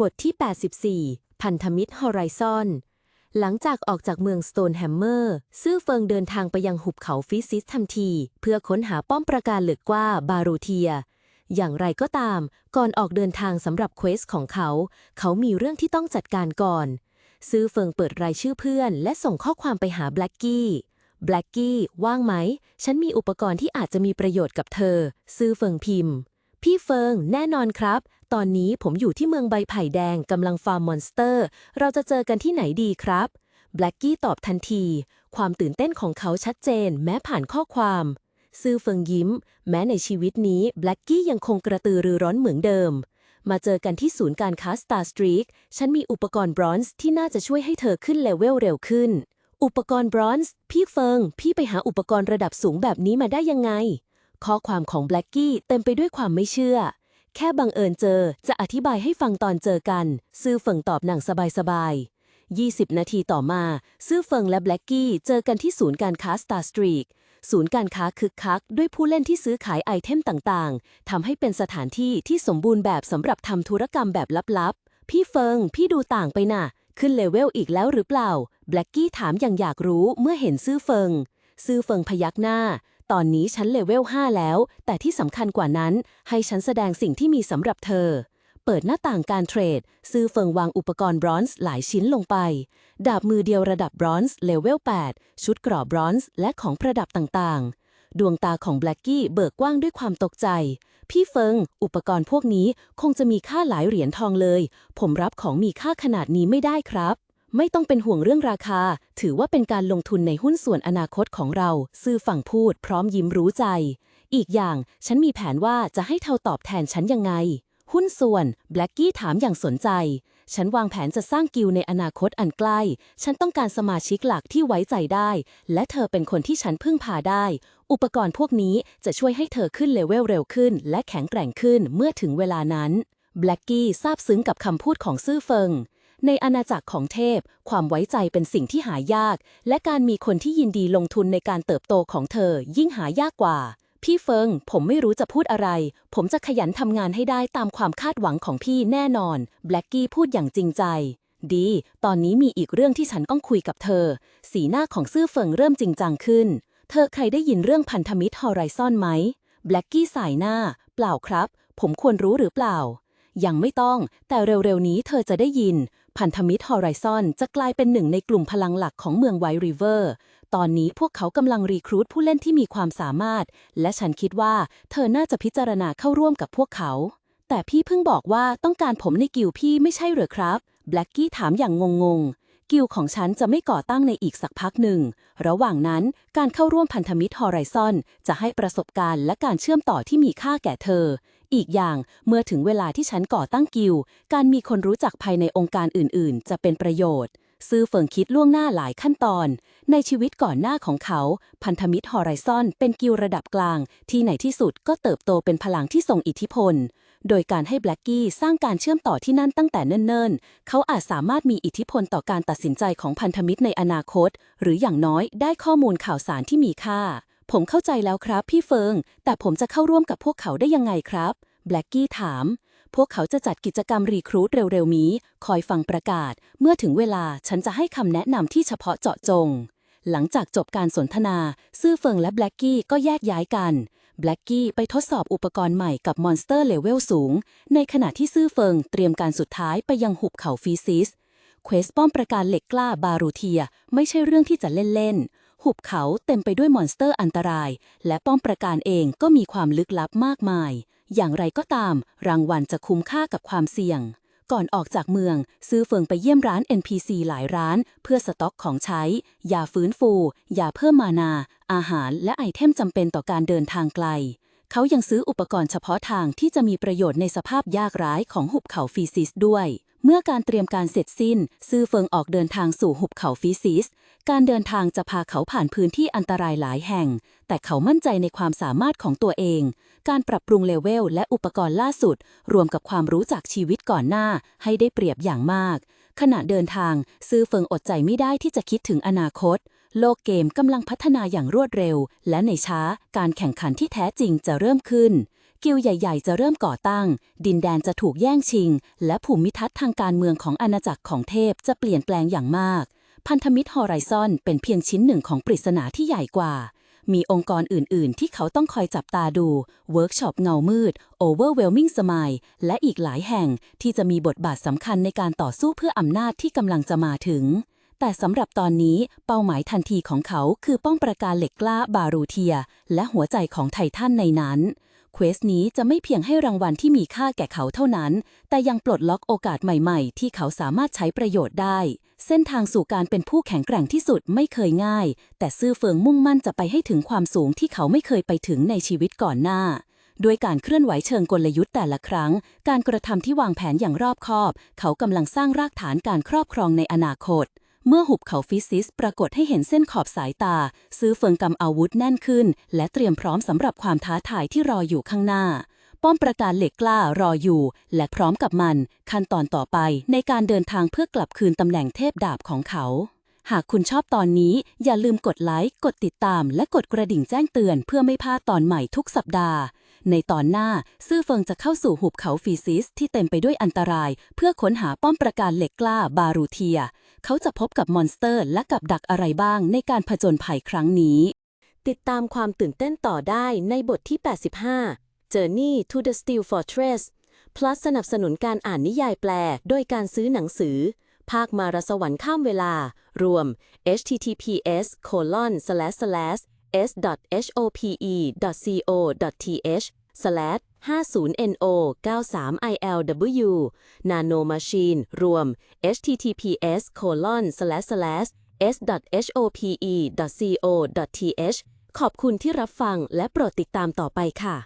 บทที่ 84 พันธมิตรฮอริซอนหลังจากออกจากเมืองสโตนแฮมเมอร์ซื่อเฟิงเดินทางไปยังหุบเขาฟิซิสทันที เพื่อค้นหาป้อมปราการเหลือกว่าบารูเทีย อย่างไรก็ตาม ก่อนออกเดินทางสำหรับเควสของเขา เขามีเรื่องที่ต้องจัดการก่อน ซื่อเฟิงเปิดรายชื่อเพื่อน และส่งข้อความไปหาแบล็กกี้แบล็กกี้ว่างไหม ฉันมีอุปกรณ์ที่อาจจะมีประโยชน์กับเธอ ซื่อเฟิงพิมพ์ พี่เฟิงแน่นอนครับ ตอนนี้ผมอยู่ที่เมืองใบไผ่แดงกำลังฟาร์มมอนสเตอร์ เราจะเจอกันที่ไหนดีครับแบล็กกี้ตอบทันที ความตื่นเต้นของเขาชัดเจน แม้ผ่านข้อความ ซื่อเฟิงยิ้ม แม้ในชีวิตนี้แบล็กกี้ยังคงกระตือรือร้นเหมือนเดิม มาเจอกันที่ศูนย์การค้า Star Streak ฉันมีอุปกรณ์บรอนซ์ที่น่าจะช่วยให้เธอขึ้นเลเวลเร็วขึ้น อุปกรณ์บรอนซ์พี่เฟิง พี่ไปหาอุปกรณ์ระดับสูงแบบนี้มาได้ยังไง ข้อความของแบล็กกี้เต็มไปด้วยความไม่เชื่อ แค่บังเอิญเจอจะอธิบายให้ฟังตอนเจอกัน ซื่อเฟิงตอบหนังสบายๆ20 นาทีต่อมา ซื่อเฟิงและแบล็กกี้เจอกันที่ศูนย์การค้า Star Streak ศูนย์การค้าคึกคัก ด้วยผู้เล่นที่ซื้อขายไอเทมต่างๆ ทำให้เป็นสถานที่ที่สมบูรณ์แบบสำหรับทำธุรกรรมแบบลับๆ พี่เฟิง พี่ดูต่างไปน่ะ ขึ้นเลเวลอีกแล้วหรือเปล่า แบล็กกี้ถามอย่างอยากรู้เมื่อเห็นซื่อเฟิง ซื่อเฟิงพยักหน้า ตอนนี้ฉันเลเวล5แล้ว แต่ที่สำคัญกว่านั้น ให้ฉันแสดงสิ่งที่มีสำหรับเธอ เปิดหน้าต่างการเทรด ซื่อเฟิงวางอุปกรณ์บรอนซ์หลายชิ้นลงไป ดาบมือเดียวระดับบรอนซ์เลเวล 8 ชุดกราะบรอนซ์และของประดับต่างๆ ดวงตาของแบล็กกี้เบิกกว้างด้วยความตกใจ พี่เฟิง อุปกรณ์พวกนี้คงจะมีค่าหลายเหรียญทองเลย ผมรับของมีค่าขนาดนี้ไม่ได้ครับ ไม่ต้องเป็นห่วงเรื่องราคา ถือว่าเป็นการลงทุนในหุ้นส่วนอนาคตของเรา ซื่อฝั่งพูด พร้อมยิ้มรู้ใจ อีกอย่างฉันมีแผนว่าจะให้เธอตอบแทนฉันยังไง หุ้นส่วนแบล็กกี้ถามอย่างสนใจ ฉันวางแผนจะสร้างกิลในอนาคตอันใกล้ ฉันต้องการสมาชิกหลักที่ไว้ใจได้ และเธอเป็นคนที่ฉันพึ่งพาได้ อุปกรณ์พวกนี้จะช่วยให้เธอขึ้นเลเวลเร็วขึ้น และแข็งแกร่งขึ้นเมื่อถึงเวลานั้นแบล็กกี้ซาบซึ้งกับคำพูดของซื่อเฟิง ในอาณาจักรของเทพ ความไว้ใจเป็นสิ่งที่หายาก และการมีคนที่ยินดีลงทุนในการเติบโตของเธอยิ่งหายากกว่า พี่เฟิง ผมไม่รู้จะพูดอะไร ผมจะขยันทำงานให้ได้ตามความคาดหวังของพี่แน่นอน แบล็กกี้พูดอย่างจริงใจ ดี ตอนนี้มีอีกเรื่องที่ฉันต้องคุยกับเธอ สีหน้าของซื่อเฟิงเริ่มจริงจังขึ้น เธอใครได้ยินเรื่องพันธมิตรฮอริซอนไหม แบล็กกี้สายหน้า เปล่าครับ ผมควรรู้หรือเปล่า ยังไม่ต้อง แต่เร็วๆนี้เธอจะได้ยิน พันธมิตรฮอริซอนจะกลายเป็นหนึ่งในกลุ่มพลังหลักของเมืองไวริเวอร์ ตอนนี้พวกเขากำลังรีครูทผู้เล่นที่มีความสามารถ และฉันคิดว่าเธอน่าจะพิจารณาเข้าร่วมกับพวกเขา แต่พี่เพิ่งบอกว่าต้องการผมในกิลพี่ไม่ใช่เหรอครับแบล็กกี้ถามอย่างงงๆกิลของฉันจะไม่ก่อตั้งในอีกสักพักหนึ่ง ระหว่างนั้นการเข้าร่วมพันธมิตรฮอริซอนจะให้ประสบการณ์และการเชื่อมต่อที่มีค่าแก่เธอ อีกอย่างเมื่อถึงเวลาที่ฉันก่อตั้งกิลการมีคนรู้จักภายในองค์การอื่นๆ จะเป็นประโยชน์ ซื่อเฟิงคิดล่วงหน้าหลายขั้นตอน ในชีวิตก่อนหน้าของเขา พันธมิตรฮอริซอนเป็นกิลระดับกลาง ที่ในที่สุดก็เติบโตเป็นพลังที่ทรงอิทธิพล โดยการให้แบล็กกี้สร้างการเชื่อมต่อที่นั่นตั้งแต่เนิ่นๆ เขาอาจสามารถมีอิทธิพลต่อการตัดสินใจของพันธมิตรในอนาคต หรืออย่างน้อยได้ข้อมูลข่าวสารที่มีค่า ผมเข้าใจแล้วครับพี่เฟิง แต่ผมจะเข้าร่วมกับพวกเขาได้ยังไงครับแบล็กกี้ถาม พวกเขาจะจัดกิจกรรมรีครูทเร็วๆนี้ คอยฟังประกาศ เมื่อถึงเวลาฉันจะให้คำแนะนำที่เฉพาะเจาะจง หลังจากจบการสนทนา ซื่อเฟิงและแบล็กกี้ก็แยกย้ายกันแบล็กกี้ไปทดสอบอุปกรณ์ใหม่กับมอนสเตอร์เลเวลสูง ในขณะที่ซื่อเฟิงเตรียมการสุดท้ายไปยังหุบเขาฟีซิสเควสป้อมประการเหล็กกล้าบารูเทีย ไม่ใช่เรื่องที่จะเล่นๆ หุบเขาเต็มไปด้วยมอนสเตอร์อันตราย และป้อมประการเองก็มีความลึกลับมากมาย อย่างไรก็ตาม รางวัลจะคุ้มค่ากับความเสี่ยง ก่อนออกจากเมือง ซื้อเฟิงไปเยี่ยมร้าน NPC หลายร้าน เพื่อสต็อกของใช้ ยาฟื้นฟู ยาเพิ่มมานา อาหารและไอเทมจำเป็นต่อการเดินทางไกล เขายังซื้ออุปกรณ์เฉพาะทางที่จะมีประโยชน์ในสภาพยากร้ายของหุบเขาฟีซิสด้วย เมื่อการเตรียมการเสร็จสิ้น ซื่อเฟิงออกเดินทางสู่หุบเขาฟีซิส การเดินทางจะพาเขาผ่านพื้นที่อันตรายหลายแห่ง แต่เขามั่นใจในความสามารถของตัวเอง การปรับปรุงเลเวลและอุปกรณ์ล่าสุด รวมกับความรู้จากชีวิตก่อนหน้า ให้ได้เปรียบอย่างมาก ขณะเดินทาง ซื่อเฟิงอดใจไม่ได้ที่จะคิดถึงอนาคต โลกเกมกำลังพัฒนาอย่างรวดเร็ว และในช้าการแข่งขันที่แท้จริงจะเริ่มขึ้น กิลใหญ่ ๆ จะเริ่มก่อตั้ง ดินแดนจะถูกแย่งชิง และภูมิทัศน์ทางการเมืองของอาณาจักรของเทพจะเปลี่ยนแปลงอย่างมาก พันธมิตรฮอริซอนเป็นเพียงชิ้นหนึ่งของปริศนาที่ใหญ่กว่า มีองค์กรอื่น ๆ ที่เขาต้องคอยจับตาดูเวิร์กช็อปเงามืด Overwhelming Smile และอีกหลายแห่งที่จะมีบทบาทสำคัญในการต่อสู้เพื่ออำนาจที่กำลังจะมาถึง แต่สำหรับตอนนี้เป้าหมายทันทีของเขาคือป้องประการเหล็กกล้าบารูเทีย และหัวใจของไททันในนั้นเควสนี้จะไม่เพียงให้รางวัลที่มีค่าแก่เขาเท่านั้น แต่ยังปลดล็อกโอกาสใหม่ๆ ที่เขาสามารถใช้ประโยชน์ได้ เส้นทางสู่การเป็นผู้แข็งแกร่งที่สุดไม่เคยง่าย แต่ซื่อเฟิงมุ่งมั่นจะไปให้ถึงความสูงที่เขาไม่เคยไปถึงในชีวิตก่อนหน้า ด้วยการเคลื่อนไหวเชิงกลยุทธ์แต่ละครั้ง การกระทำที่วางแผนอย่างรอบคอบ เขากำลังสร้างรากฐานการครอบครองในอนาคต เมื่อหุบเขาฟิซิสปรากฏให้เห็นเส้นขอบสายตา ซื้อเฟิงกำอาวุธแน่นขึ้น และเตรียมพร้อมสำหรับความท้าทายที่รออยู่ข้างหน้า ป้อมประการเหล็กกล้ารออยู่ และพร้อมกับมัน ขั้นตอนต่อไปในการเดินทางเพื่อกลับคืนตำแหน่งเทพดาบของเขา หากคุณชอบตอนนี้ อย่าลืมกดไลค์กดติดตาม และกดกระดิ่งแจ้งเตือน เพื่อไม่พลาดตอนใหม่ทุกสัปดาห์ ในตอนหน้า ซื่อเฟิงจะเข้าสู่หุบเขาฟีซิสที่เต็มไปด้วยอันตราย เพื่อค้นหาป้อมประการเหล็กกล้าบารูเทีย เขาจะพบกับมอนสเตอร์และกับดักอะไรบ้างในการผจญภัยครั้งนี้ ติดตามความตื่นเต้นต่อได้ในบทที่ 85 Journey to the Steel Fortress plus สนับสนุนการอ่านนิยายแปล โดยการซื้อหนังสือ ภาคมารสวรรค์ข้ามเวลา รวม https colon slash slash s.hope.co.th/50no93ilw/nanomachine รวม https colon slash slash s hope co th ขอบคุณที่รับฟังและโปรดติดตามต่อไปค่ะ